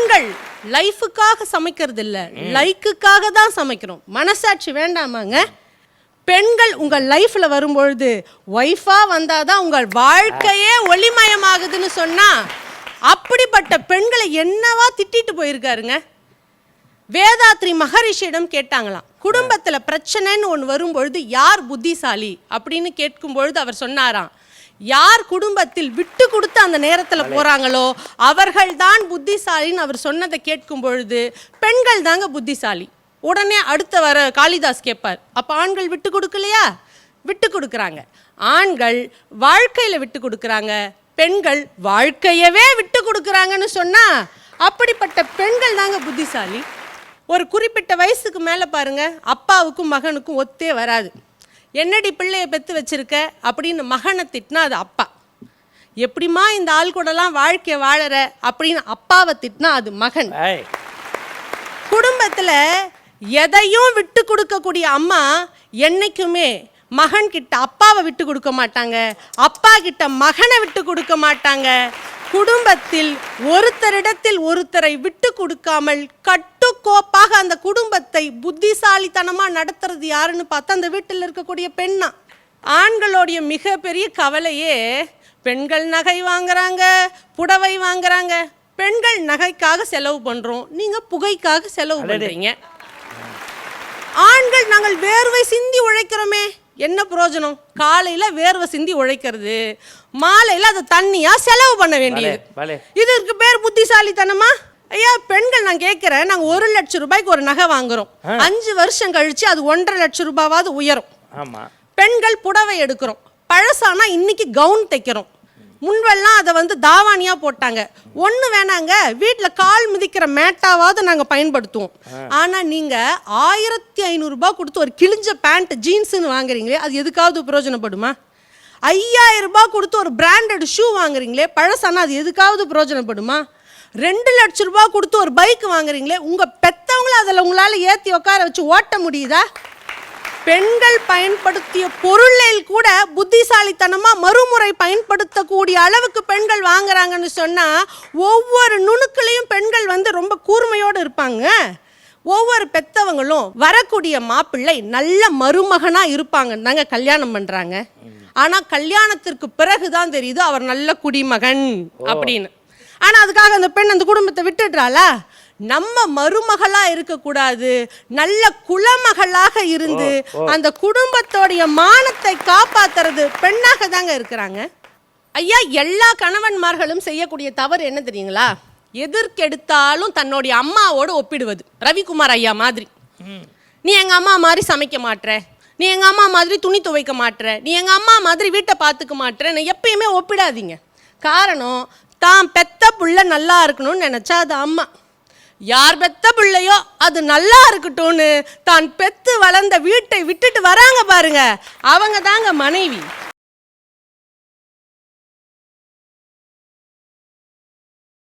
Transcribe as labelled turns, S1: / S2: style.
S1: பெண்கள் லைஃபுக்காக சமைக்கிறது இல்ல லைக்குக்காக தான் சமைக்கிறோம். மனசாட்சி வேண்டாமாங்க. பெண்கள் உங்க லைஃப்ல வரும்பொழுது ஒய்ஃபா வந்தாதான் உங்கள் வாழ்க்கையே ஒளிமயமாகுதுன்னு சொன்னா அப்படிப்பட்ட பெண்களை என்னவா திட்டிட்டு போயிருக்காருங்க? வேதாத்ரி மகரிஷியிடம் கேட்டாங்களாம் குடும்பத்துல பிரச்சனைன்னு ஒன்று வரும்பொழுது யார் புத்திசாலி? அப்படின்னு கேட்கும் பொழுது அவர் சொன்னாராம் யார் குடும்பத்தில் விட்டு கொடுத்து அந்த நேரத்துல போறாங்களோ அவர்கள் தான் புத்திசாலின்னு அவர் சொன்னதை கேட்கும் பொழுது பெண்கள் தாங்க புத்திசாலி. உடனே அடுத்த வர காளிதாஸ் கேட்பார் அப்ப ஆண்கள் விட்டு கொடுக்கலையா? விட்டு கொடுக்குறாங்க. ஆண்கள் வாழ்க்கையில விட்டு கொடுக்குறாங்க பெண்கள் வாழ்க்கையவே விட்டு கொடுக்குறாங்கன்னு சொன்னா அப்படிப்பட்ட பெண்கள் தாங்க புத்திசாலி. ஒரு குறிப்பிட்ட வயசுக்கு மேலே பாருங்க அப்பாவுக்கும் மகனுக்கும் ஒத்தே வராது. என்னடி பிள்ளைய பெற்று வச்சிருக்க? அப்படின்னு மகனை திட்டினா அது அப்பா. எப்படிம்மா இந்த ஆள் கூடலாம் வாழ்க்கைய வாழற அப்படின்னு அப்பாவை திட்டினா அது மகன். குடும்பத்துல எதையும் விட்டு கொடுக்கக்கூடிய அம்மா என்னைக்குமே மகன் கிட்ட அப்பாவை விட்டு கொடுக்க மாட்டாங்க. அப்பா கிட்ட மகனை விட்டு கொடுக்க மாட்டாங்க. குடும்பத்தில் ஒருத்தரிடத்தில் ஒருத்தரை விட்டு கொடுக்காமல் கட்டுக்கோப்பாக அந்த குடும்பத்தை புத்திசாலித்தனமா நடத்துறது யாருன்னு பார்த்தா அந்த வீட்டில் இருக்கக்கூடிய பெண்ணா. ஆண்களுடைய மிகப்பெரிய கவலையே பெண்கள் நகை வாங்குறாங்க புடவை வாங்குறாங்க. பெண்கள் நகைக்காக செலவு பண்றோம். நீங்க புகைக்காக செலவு பண்றீங்க. ஆண்கள் நாங்கள் வேர்வை சிந்தி உழைக்கிறோமே. என்ன பிரயோஜனம் காலையில வேர்வை சிந்தி உழைக்கிறது. மாலையில அதை தண்ணியா செலவு பண்ண வேண்டியது. இதற்கு பேர் புத்திசாலித்தனமா? ஐயா பெண்கள் நான் கேட்கிறேன் நாங்க ஒரு லட்சம் ரூபாய்க்கு ஒரு நகை வாங்குறோம். அஞ்சு வருஷம் கழிச்சு அது ஒன்றரை லட்சம் ரூபாவாவது உயரும்.
S2: ஆமா.
S1: பெண்கள் புடவை எடுக்கிறோம். பழசானா இன்னைக்கு கவுன் தைக்கிறோம். முன்பெல்லாம் அதை வந்து தாவாணியா போட்டாங்க. ஒண்ணு வேணாங்க வீட்ல கால் மிதிக்கிற மேட்டாவாவது நாங்க பயன்படுத்துவோம். ஆனா நீங்க ஆயிரத்தி ஐநூறு ரூபாய் கொடுத்து ஒரு கிழிஞ்ச பேண்ட் ஜீன்ஸ்னு வாங்குறீங்களே அது எதுக்காவது பிரயோஜனப்படுமா? ஐயாயிரம் ரூபாய் கொடுத்து ஒரு பிராண்டட் ஷூ வாங்குறீங்களே பழசானா அது எதுக்காவது பிரயோஜனப்படுமா? ரெண்டு லட்சம் ரூபாய் கொடுத்து ஒரு பைக் வாங்குறீங்களே உங்க பெத்தவங்கள அதில் உங்களால ஏத்தி உட்கார வச்சு ஓட்ட முடியுதா? பெண்கள் பயன்படுத்திய பொருளில் கூட புத்திசாலித்தனமா மறுமுறை பயன்படுத்தக்கூடிய அளவுக்கு பெண்கள் வாங்குறாங்கன்னு சொன்னா ஒவ்வொரு நுணுக்குலையும் பெண்கள் வந்து ரொம்ப கூர்மையோடு இருப்பாங்க. ஒவ்வொரு பெத்தவங்களும் வரக்கூடிய மாப்பிள்ளை நல்ல மருமகனா இருப்பாங்கன்னு தாங்க கல்யாணம் பண்றாங்க. ஆனா கல்யாணத்திற்கு பிறகுதான் தெரியுது அவர் நல்ல குடிமகன் அப்படின்னு. ஆனா அதுக்காக அந்த பெண் அந்த குடும்பத்தை விட்டுடுறாளா? நம்ம மருமகளா இருக்கக்கூடாது. நல்ல குலமகளாக இருந்து அந்த குடும்பத்தோடைய மானத்தை காப்பாத்துறது பெண்ணாக தாங்க இருக்கிறாங்க. ஐயா எல்லா கணவன்மார்களும் செய்யக்கூடிய தவறு என்ன தெரியுங்களா? எதற்கெடுத்தாலும் தன்னுடைய அம்மாவோடு ஒப்பிடுவது. ரவிக்குமார் ஐயா மாதிரி. நீ எங்க அம்மா மாதிரி சமைக்க மாட்ற. நீ எங்க அம்மா மாதிரி துணி துவைக்க மாட்ற. நீ எங்க அம்மா மாதிரி வீட்டை பார்த்துக்க மாட்றன்னு எப்பயுமே ஒப்பிடாதீங்க. காரணம் தான் பெத்த புள்ள நல்லா இருக்கணும்னு நினைச்சா அது அம்மா. யார் பெத்த பிள்ளையோ அது நல்லா இருக்கட்டும்னு தான் பெத்து வளர்ந்த வீட்டை விட்டுட்டு வராங்க பாருங்க. அவங்க தாங்க மனைவி.